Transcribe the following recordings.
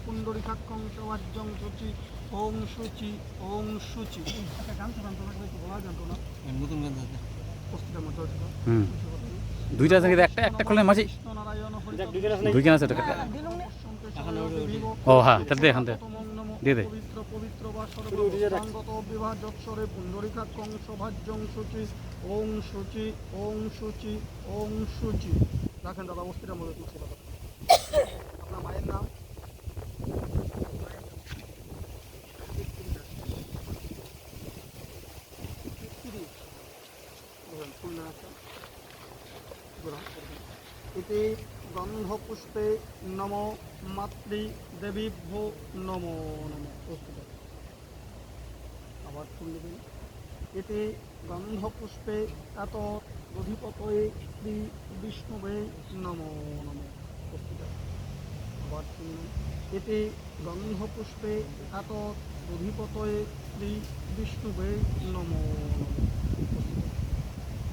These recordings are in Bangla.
বিভাজৎসরে পুণ্ডরিকাক্ষং সবাজ্যং শুচি ওং শুচি ওং শুচি একটা গান তো জানতো না বলা জানতো না? নতুন গান পুস্তিকার মধ্যে দুইটা আছে একটা একটা খুলে মাঝে। নারায়ণ হরি আছে ও হ্যাঁ তাহলে দে এখান থেকে দিয়ে দে। পবিত্র পবিত্র বা সর্বাঙ্গত বিভাজৎসরে পুণ্ডরিকাক্ষং সভাজ্যং শুচি ওং রাখেন দাদা অস্থিরের মধ্যে আপনার মায়ের নাম ফুল না আছে ইতি গন্ধপুষ্পে নম মাতৃ দেবীভ্যো নম নম। আবার নেবেন এতে গন্ধপুষ্পে এত অধিপতয়ে শ্রী বিষ্ণুবে নম নম। আবার নেবেন এতে গন্ধপুষ্পে এত অধিপতয়ে শ্রী বিষ্ণুবে নম নম।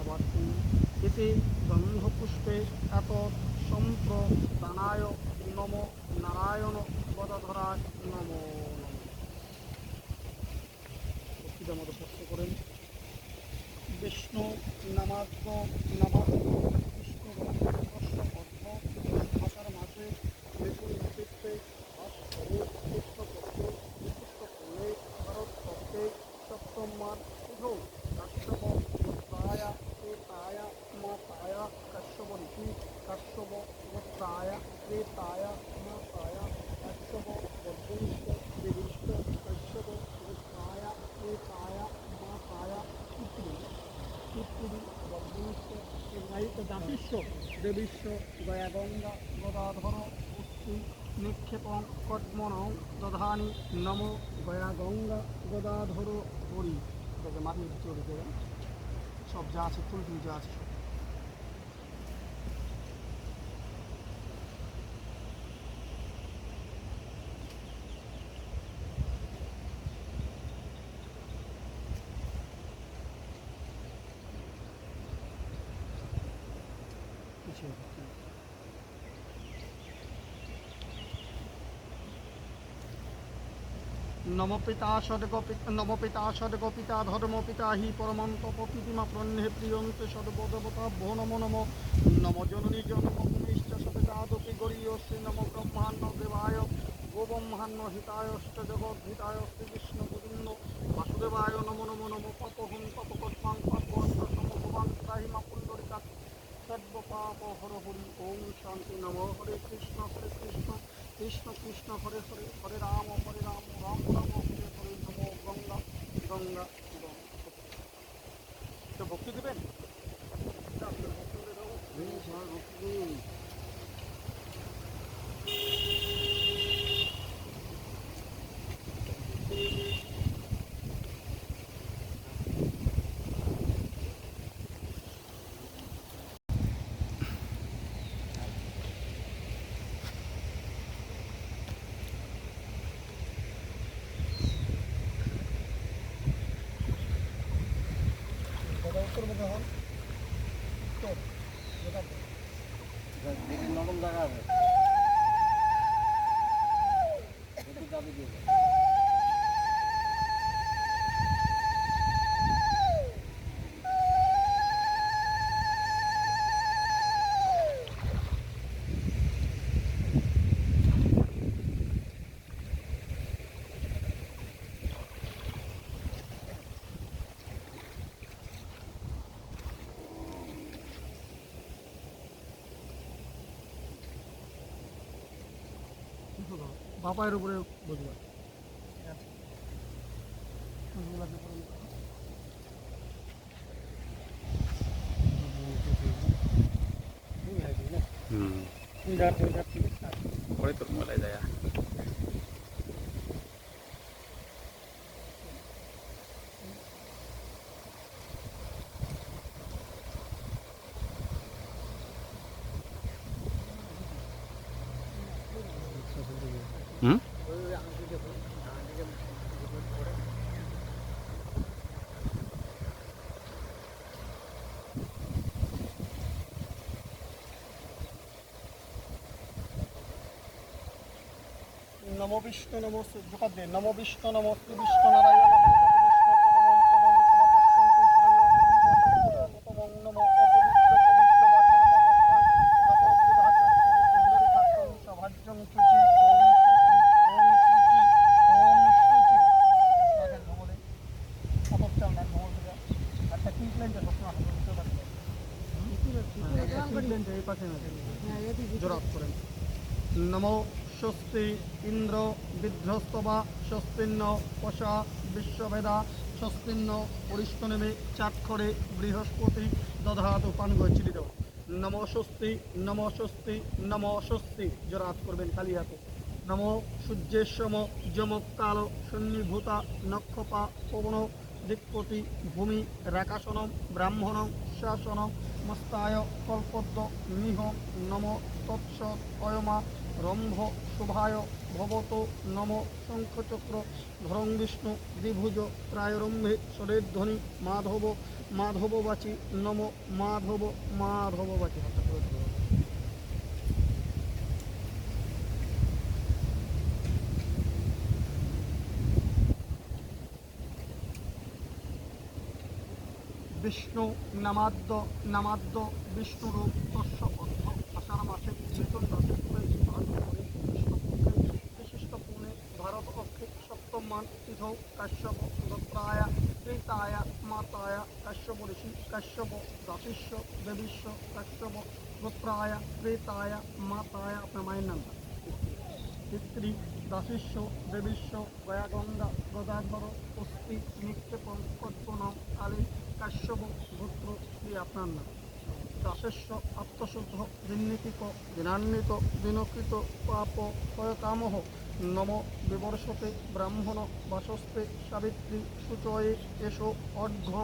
আবার ফুল এতে গন্ধপুষ্পে এত সম্প্রদানায় নম নারায়ণ গদাধরায় নম ভক্তির মতো প্রশ্ন করেন বিষ্ণু নামাত্ম নামাত্ম বিষ্ণু বর্ষ অর্থ ভাষার মাঝে বিপুল নেতৃত্বে ভাস্করে পুষ্পপত্রে পুষ্পফলে ভারত তত্ত্বে সপ্তম মার শুধু কাশ্যপ গোত্রায়া প্রেতায় মাতায় কাশ্যপ ঋষি কাশ্যপ গোত্রায় প্রেতায় মাতায় কাশ্যপ বর্ধিষ্ঠ দেবিষ্ঠ কাশ্যপ গোত্রায় প্রেতায় মাতায় পিতৃ পিতৃ বর্ধিষ্ঠ জাতিস্ব দেবিষ্য গয়াগঙ্গা গদাধর পুষ্টি নিক্ষেপং কদ্মন দধানি নম গয়া গঙ্গা গদাধর হরি। এটাকে মাটির ভিতরে সব যা আছে তুলতুল যা আছে সব পিছিয়ে রাখতে হবে। নম পিতা সদগোপি নম পিতা সদগোপিতা ধর্ম পিতা হি পরমন্ত প্রকৃতিমা প্রণ্যে প্রিয়ন্তে সর্বদেবতা ভো নম। নম নম জননী জন্ম ভূমিশ্চ সপিতাদপি নম ব্রহ্মাণ্ড দেবায়। গোব্রহ্মাণ্ড হিতায়শ্চ জগদ্ধিতায় শ্রী বিষ্ণু গোবিন্দ বাসুদেবায় নম নম নম। পপহুম পপকস্মাং সর্বপাপ হর হরি ওম শান্তি নম, হরে কৃষ্ণ হরে কৃষ্ণ কৃষ্ণ কৃষ্ণ, হরে হরে হরে রাম হরে রাম রাম রাম, হরে হরে নম, গঙ্গা গঙ্গা গঙ্গা তো ভক্তি দেবেন আপনার ভক্তি দিয়ে দাও। ভক্তি দিন। দাদা উত্তর মুখে হন যেটা নরম জায়গা আছে বাপায়ের উপরে বুঝবা। হুম পরে হুম? নম বিষ্ণু নম সুযোগ নম বিষ্ণু নম শ্রী বিষ্ণু নমো স্বস্তি ইন্দ্র বিধ্বস্তবা স্বস্তিন্ন পশা বিশ্ববেদা স্বস্তিন্ন পরিষ্ঠ নেমে বৃহস্পতি দধাতু পান গচ্ছিলি দেব নম স্বস্তি নম স্বস্তি নম স্বস্তি জোরাত করবেন খালি হাতে। নম সূর্যেশ্বম যমকাল সন্নিভূতা নক্ষপা পবন দিকপতি ভূমি রাকাসনম ব্রাহ্মণং শাসনম, মস্তায়, কল্পদ্য, নিহ, নম, তৎস, অয়মা, রম্ভ, শুভায়, ভবত, নম, শঙ্খচক্র, ধরং বিষ্ণু, দ্বিভুজ, প্রায়রম্ভে স্বরেধ্বনি মাধব, মাধববাচী, নম, মাধব, মাধববাচী। হাতটা করে ধরো। বিষ্ণু নামাদ্য নামাদ্য বিষ্ণুরূপ তস্য অর্থ। আষাঢ় মাসে চেতন দাসে বিশিষ্ট পুনে ভারত অক্ষে সপ্তম মান কাশ্যপ দত্রায় ত্রিতায় মাতায়, কাশ্যপ ঋষি, কাশ্যপ দাসিষ্য দেবীশ্য কাশ্যপ গোত্রায় ত্রেতায় মাতায়, আপনার মায়ের নামটা পিতৃ, দাসিষ্য দেবীশ্য গয়াগঙ্গা গদাধর, অস্থি নিক্ষেপণ কল্পনা কালী কাশ্যপ গোত্র শ্রী আপনার নাম। দাসস্য আত্মশুদ্ধ দিন্নীতিক দিনান্বিত দিনকৃত পাপ ক্ষয়কামহ নম বিবর্ষতে ব্রাহ্মণ বাসস্তে সাবিত্রী সুচয়ে এসো অর্ঘ্য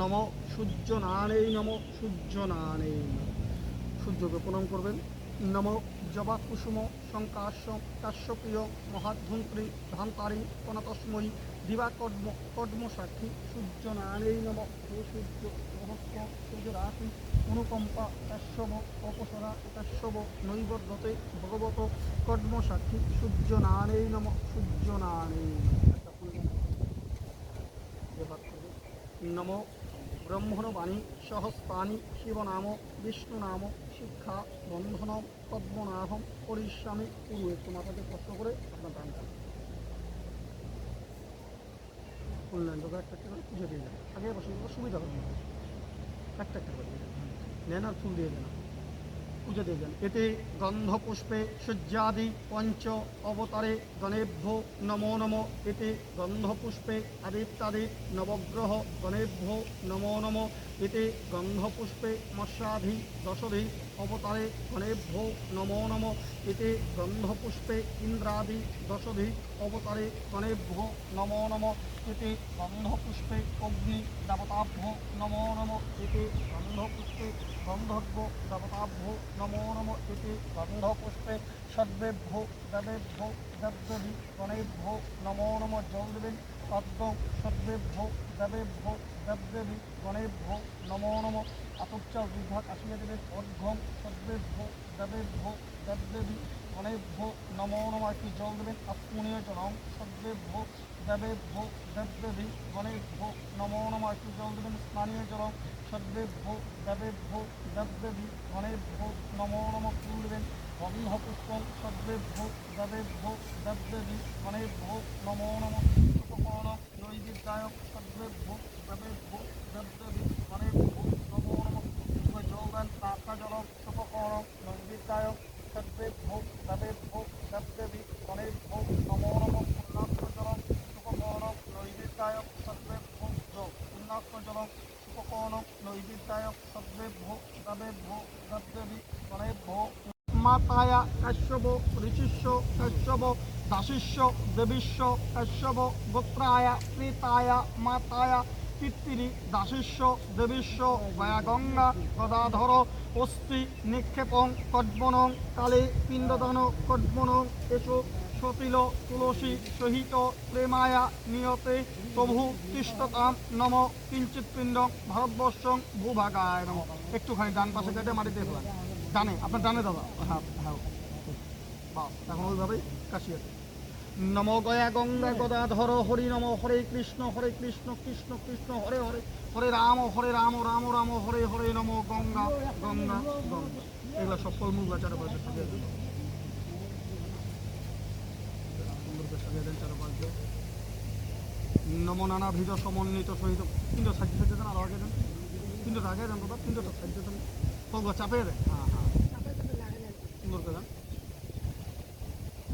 নম সূর্যনারায়ণ নম সূর্যনারায়ণ সূর্যকে প্রণাম করবেন। নম জবা কুসুম শঙ্কাশ্য কাশ্যপ্রিয় মহাধ্বন্ত্রী ধান্তারী কনতস্ময়ী দিবাকর্ম কর্ম সাক্ষী সূর্য নারায়ণ নম হে সূর্য সূর্য রাশি অনুকম্পা কাশ্যব অপসরা কাশ্যব নৈবর্ধতে ভগবত কর্ম সাক্ষী সূর্য নারায়ণ নম সূর্য করবে। নম ব্রহ্মণবাণী সহস্তানি শিবনাম, বিষ্ণুনাম, শিক্ষা, বন্ধনম, পদ্মনাভম পরিস্বামী পুরু মাথাতে কষ্ট করে আপনার দান করেন তোকে একটা একটা করে পুজো দিয়ে যাবে। আগে বসে সুবিধা হবে। একটা একটা করে। নেন আর ফুল দিয়ে দেন। পুজো দিয়ে যান এতে গন্ধপুষ্পে সূর্যাদি পঞ্চ অবতারে গণেভ্য নমো নম। এতে গন্ধপুষ্পে আদিত্যাদি নবগ্রহ গণেভ্য নমো নম। এতে গন্ধপুষ্পে মৎস্যাধি দশধি অবতারে গণেভ্য নমো নম। এতে গন্ধপুষ্পে ইন্দ্রাদি দশধি অবতারে গণেভ্য নমো নম। এতে গন্ধপুষ্পে অগ্নি দেবতাভ্য নমো নম। এতে গন্ধপুষ্পে গন্ধর্ব দেবতাভ্য নমো নম। এতে গন্ধপুষ্পে সর্বেভ্য দেবেভ্য দেবদেবী গণেভ্য নমো নম। জল দেবেন পদ্ম সর্বেভ্য দেবেভ্য দেবদেবী গণেভ্য নমো নম। আতচ্চ বিভাগ আসিয়া দেবেন অর্ঘ্যম সর্বেভ্য দেবেভ্য দেবদেবী গণেভ্য নমো নম। একটি জল দেবেন? আত্মনীয় জলম সর্বেভ্য দেবেভ্য দেবদেবী গণেভ্য নমো নম। একটি জল দেবেন? স্নানীয় জলম সর্বেভ্য দেবেভ্য দেবদেবী গণেভ্য নমো নম। ফুল দেবেন? গন্ধপুষ্পম সর্বেভ্য দেবেভ্য দেবদেবী গণেভ্য নমো নম। উপকরণ নৈবিদ্যায়ক সর্বেভ্য দেবেভ্য দেবদেবী গণেভ্য নমো নম। জলদান তাকা জলম সুপকরণ নৈবিদ্যায়ক সর্বেভ্য দেবেভ্য দেবদেবী গণেভ্য নমো নম। পূর্ণাত্ম জলম সুপকরণ নৈবিদ্যায়ক সর্বেভ্য জল পূর্ণাত্ম জলম সুপকরণ নৈবিদ্যায়ক সর্বেভ্য দেবেভ্য দেবদেবী গণেভ্য মাতায়া কাশ্যপ ঋষিষ্য কাশ্যপ দাসিষ্য দেবীষ্য কাশ্যপ গোত্রায় ত্রেতায় মাতায়া পিতৃ দাসিষ্য দেবীষ্য গঙ্গা গদাধর অস্থি নিক্ষেপং কদ্মনং কালে পিণ্ডদান কদ্মনং এসো সতিল তুলসী সহিত প্রেমায়া নিয়তে প্রভু তিষ্ঠতাম নম কিঞ্চিত পিণ্ড ভারতবর্ষং ভূভাগায় নম একটুখানি ডান পাশে কেটে মাটিতে ফেলান। ডানে, আপনার ডানে দাদা। হ্যাঁ হ্যাঁ। বাস এখন ওইভাবেই কাশিয়ে নম গয়া গঙ্গা গদাধর, হরি নম হরে কৃষ্ণ হরে কৃষ্ণ কৃষ্ণ কৃষ্ণ, হরে হরে হরে রাম হরে রাম রাম রাম, হরে হরে নম গঙ্গা গঙ্গা গঙ্গা। এগুলো সব ফলমূল চার পাশে নম নানা ভিজ সমন্বিত সহিত তিনটা সাজিয়ে দেন, আরও আগে দেন। তিনটা আগে দেন দাদা তিনটা সাজিয়ে দেন। চাপিয়ে দেন। হ্যাঁ হ্যাঁ সুন্দর করে দেন হ্যাঁ, বাড়িতে বাড়িতে দাও দাও ওইটা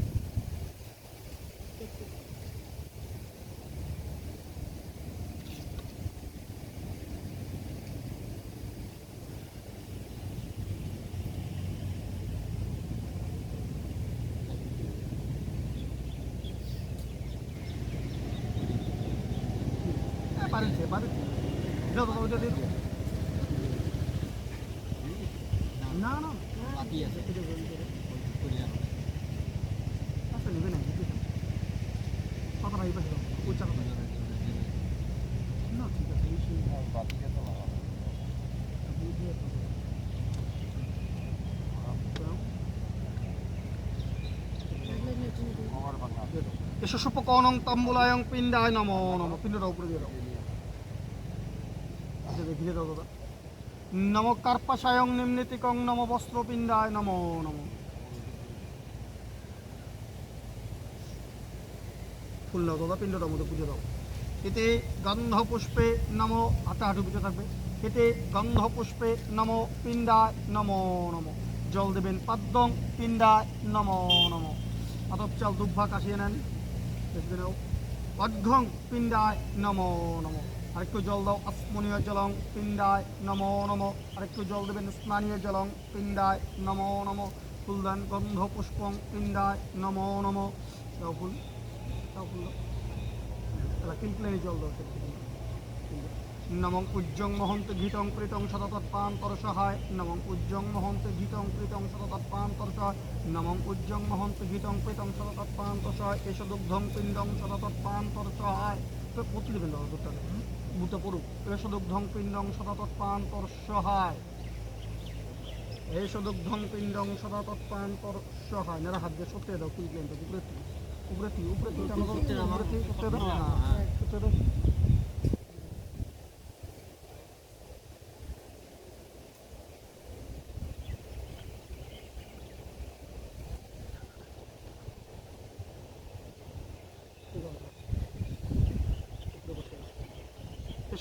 দিয়ে দাও। না না বাকি আছে এটা দিয়ে দাও, এটা দিয়ে দাও। করি আর আচ্ছা নেবে না নেবে না। কতটা এই পাশে দাও ওই চাকা না ঠিক আছে এই সেই বাকিটা তো ভালো এই দিয়ে দাও। দাও, আমার বাংলা দিয়ে দাও। এসো সুপকনং তাম্বুলায়ং পিণ্ডায় নম নম পিণ্ডটা উপরে দিয়ে দাও ঘিরে দাও, দাদা। নম কার্পাসায়ং নিম্নিতিকং নম বস্ত্রপিণ্ডায় নম নম। ফুল দাও, দাদা, পিণ্ডটার মধ্যে পুজো দাও। এতে গন্ধ পুষ্পে নম, হাতে হাঁটু পুজো থাকবে। এতে গন্ধ পুষ্পে নম, পিণ্ডায় নম নম। জল দেবেন পাদ্যং, পিণ্ডায় নম নম। আতপ চাল দুর্ভা কাশিয়ে নেন। দেখবে নাও অর্ঘং পিণ্ডায় নম নম। আরেকটু জল দাও, আসমনীয় জলং, পিণ্ডায় নম নম। আরেকটু জল দেবেন স্নানীয় জলং, পিণ্ডায় নম নম। ফুলদান গন্ধ পুষ্পং, পিণ্ডায় নম নম। ফুল ফুল কিনপ্লেনে জল দাও নমং উজ্জং মহন্ত ঘিতং কৃতং শততৎপান্তর সহায় নমং উজ্জং মহন্ত ঘিতং কৃতং শততৎপান্তর সহায় নমং উজ্জং মহন্ত ঘিতং কৃতং শততৎপান্তর সহায় এস দুগ্ধং পিণ্ডং শততৎপান্তর সহায় তো পড়তে দেবেন দাদা দুটাকে বুতে পড়ুক এস দুগ্ধং পিণ্ডং সদাতৎপান সহায় এস দুগ্ধং পিণ্ডং সদাতৎপান সহায় নেরা হাত দিয়ে সত্যি দাও কিনপ্লেনটা উপরে তুই উপরে তুই উপরে তুই উপরে থেকে সত্যি দাও হ্যাঁ সত্যি দাও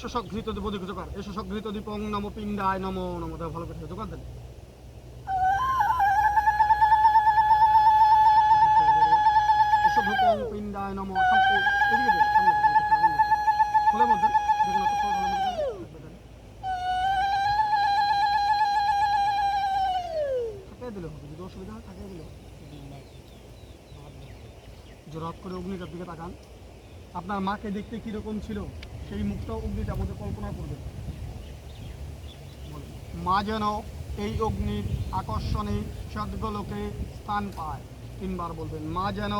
এসো সঘৃত দেব দিক দীপং নম পিণ্ডায় নম নম দেব ভালো করে জোকার দেন। পিণ্ডায় দিলে অসুবিধা। জোরাত করে অগ্নিটার দিকে তাকান। আপনার মাকে দেখতে কীরকম ছিল? সেই মুখটাও অগ্নিটার মধ্যে কল্পনা বলেন, মা যেন এই অগ্নির আকর্ষণে সদ্গলোকে স্থান পায়। তিনবার বলবেন মা যেন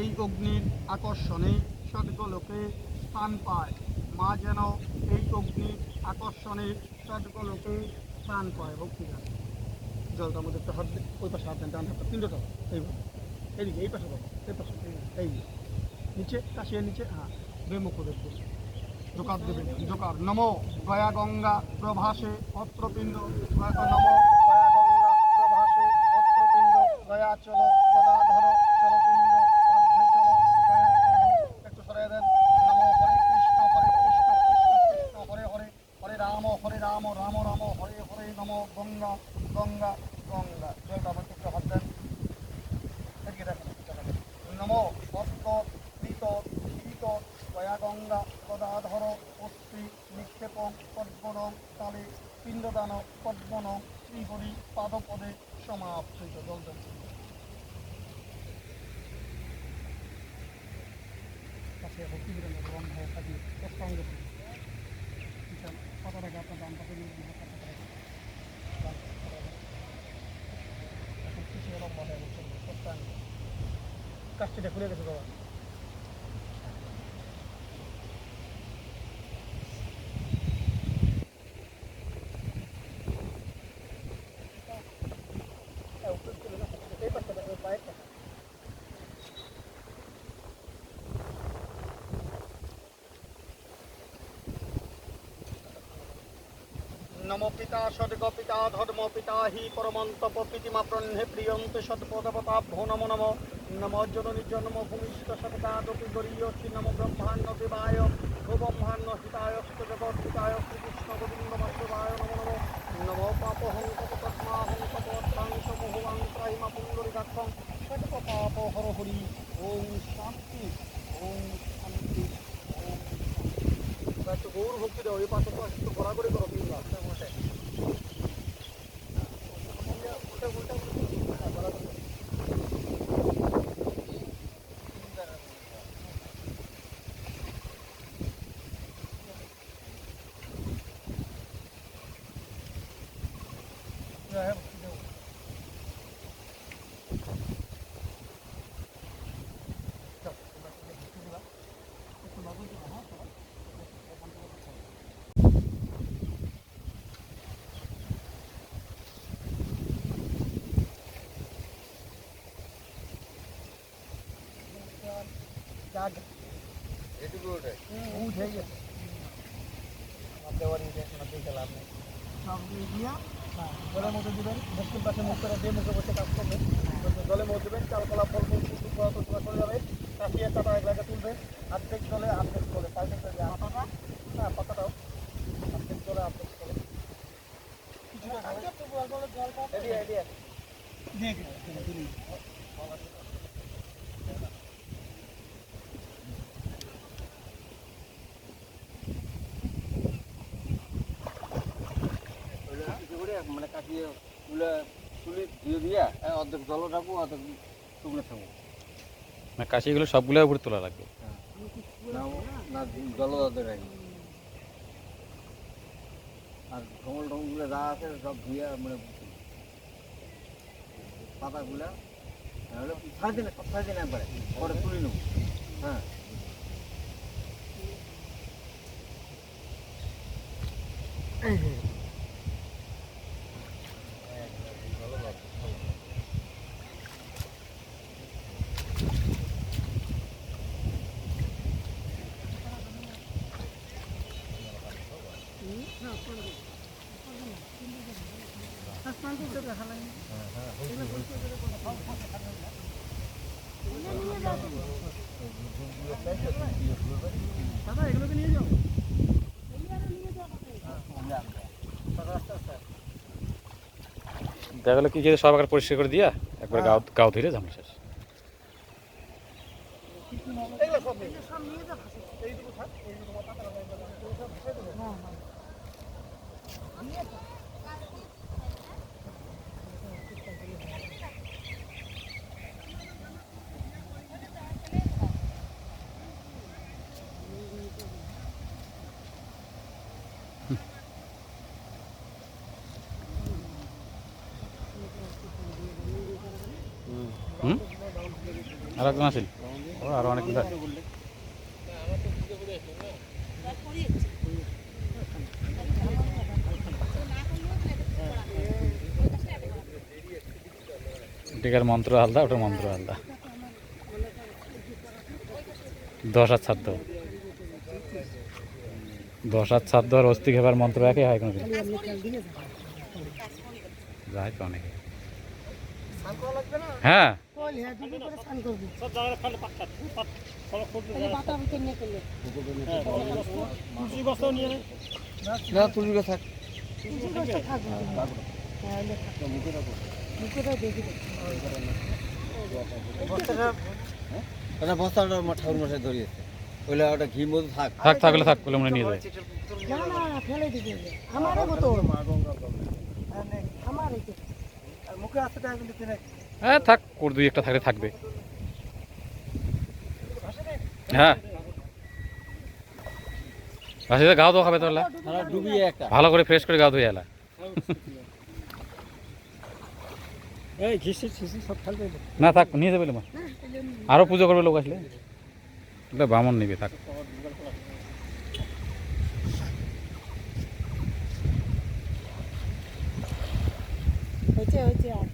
এই অগ্নির আকর্ষণে সদ্গলোকে স্থান পায়। মা যেন এই অগ্নির আকর্ষণে সদ্গলোকে স্থান পায়। ভক্তি গান জলটার মধ্যে একটু হাত ওই পাশে হাত দেন ডান হাতটা তিনটা এইভাবে। এইদিকে এই পাশে এই পাশে এই নিচে কাশিয়ে নিচে হ্যাঁ বেমুখ দেখব জোকার দেবেন, জোকার। নম গয়া গঙ্গা প্রভাসে অত্রপিণ্ড নম গঙ্গা গয়া একটু সরাই দেন। নম হরে কৃষ্ণ কৃষ্ণ কৃষ্ণ হরে হরে। হরে রাম রাম রাম, হরে হরে। নম গঙ্গা গঙ্গা জলটা আমাকে একটু হাত দেন এদিকে দেখেন নম ভক্ত কৃত কৃত গয়া গঙ্গা গদাধর অস্থি নিক্ষেপং পদ্মনং কালে পিণ্ডদান পদ্মনং শ্রীহরি পাদপদে সমাপ্ত জল অষ্টাঙ্গ কত টাকা আপনার দাম কত কাজটা খুলে গেছে বাবা নম পিতা সদ্গ পিতা ধর্ম পিতা হি পরমন্ত পিতিমা ব্রহ্মে প্রিয়ন্তে সৎপদবতাভ্যো নমো নম নম জননী জন্ম ভূমিষ্ঠ সদকাদপি গরীয়সি নম ব্রহ্মাণ্ড দেবায় ব্রহ্মাণ্ড হিতায় জগৎহিতায় শ্রীকৃষ্ণ গোবিন্দ বাসুদেবায় নমো নম নম পাপহং তপ তস্মাহং তপত্রাংশ মোহবাং ত্রাহিমা পুণ্ডরিকাক্ষং সর্ব পাপ হর হরি ওম শান্তি ওম শান্তি একটু গৌর ভক্তি দাও এই পাশে তো একটু ঘোরাঘুরি করো তিন লাখ বসে এটুকু উঠে গেছে আমার দেওয়ার ইন্টেনশন দেখে লাভ নেই সব দিয়ে দিয়া জলের মধ্যে দিবেন দক্ষিণ পাশে মুখ করে দিয়ে মুখে বসে কাজ করবেন জলের মধ্যে দিবেন চালকলা ফল ফুল ফুল ফুল চলে যাবে কাশিয়ে কাটা এক জায়গায় তুলবে অর্ধেক জলে জলে পাইতে যাবে পাতাটা হ্যাঁ পাতাটাও অর্ধেক জলে অর্ধেক জলে এদিকে এদিকে ওইটা কিছু করে মানে কাটিয়ে তুলে তুলে দিয়ে দিয়া অর্ধেক জল রাখব অর্ধেক শুকনো থাকব। না কাশিগুলো সবগুলো উপরে তোলা লাগবে? না জল অর্ধেক রাখব। আর ঢোল ঢোলগুলো যা আছে সব ধুয়ে মানে পাতাগুলা তাহলে ছাড় দিন ছাড় দিন একবারে পরে তুলে নেব। হ্যাঁ। দেখা গেলো কি যদি সব একবার পরিষ্কার করে দিয়া একবার গাও গাও ধরে ঝামেলা শেষ। এগুলো সব নিয়ে সব নিয়ে যাও এইটুকু থাক এইটুকু মাথা কাটা এইগুলো সব ভেসে দেবে হুম আর একজন আসেন। ও, আরও অনেক মন্ত্র আলাদা, ওটার মন্ত্র আলাদা। দশ হাত ছাদ দাও দশ হাত ছাদ দেওয়ার অস্থি খেবার মন্ত্র একই হয় কোনো যায় তো অনেকে। লাগবে না হ্যাঁ না। তুলবে থাক। ওটা বস্তাটা আমার ঠাকুর মশাই ধরিয়েছে ওইলে ওটা ঘি মধু থাক। থাক থাকলে থাক বলে মনে নিয়ে যায় না না ফেলে দিতে আমারও বোতল। মা গঙ্গা জল আমার। মুখে আসতে টাকা কিন্তু কিনে। হ্যাঁ থাক ওর দুই একটা থাকলে থাকবে। হ্যাঁ। রাশিদা গাও তো খাবে তাহলে? ডুবিয়ে একটা। ভালো করে ফ্রেশ করে গাও ধুয়ে এলা না থাক নিয়ে যাবে মা আরও পুজো করবে লোক আসলে। বামন নিবে থাক। হয়েছে হয়েছে আর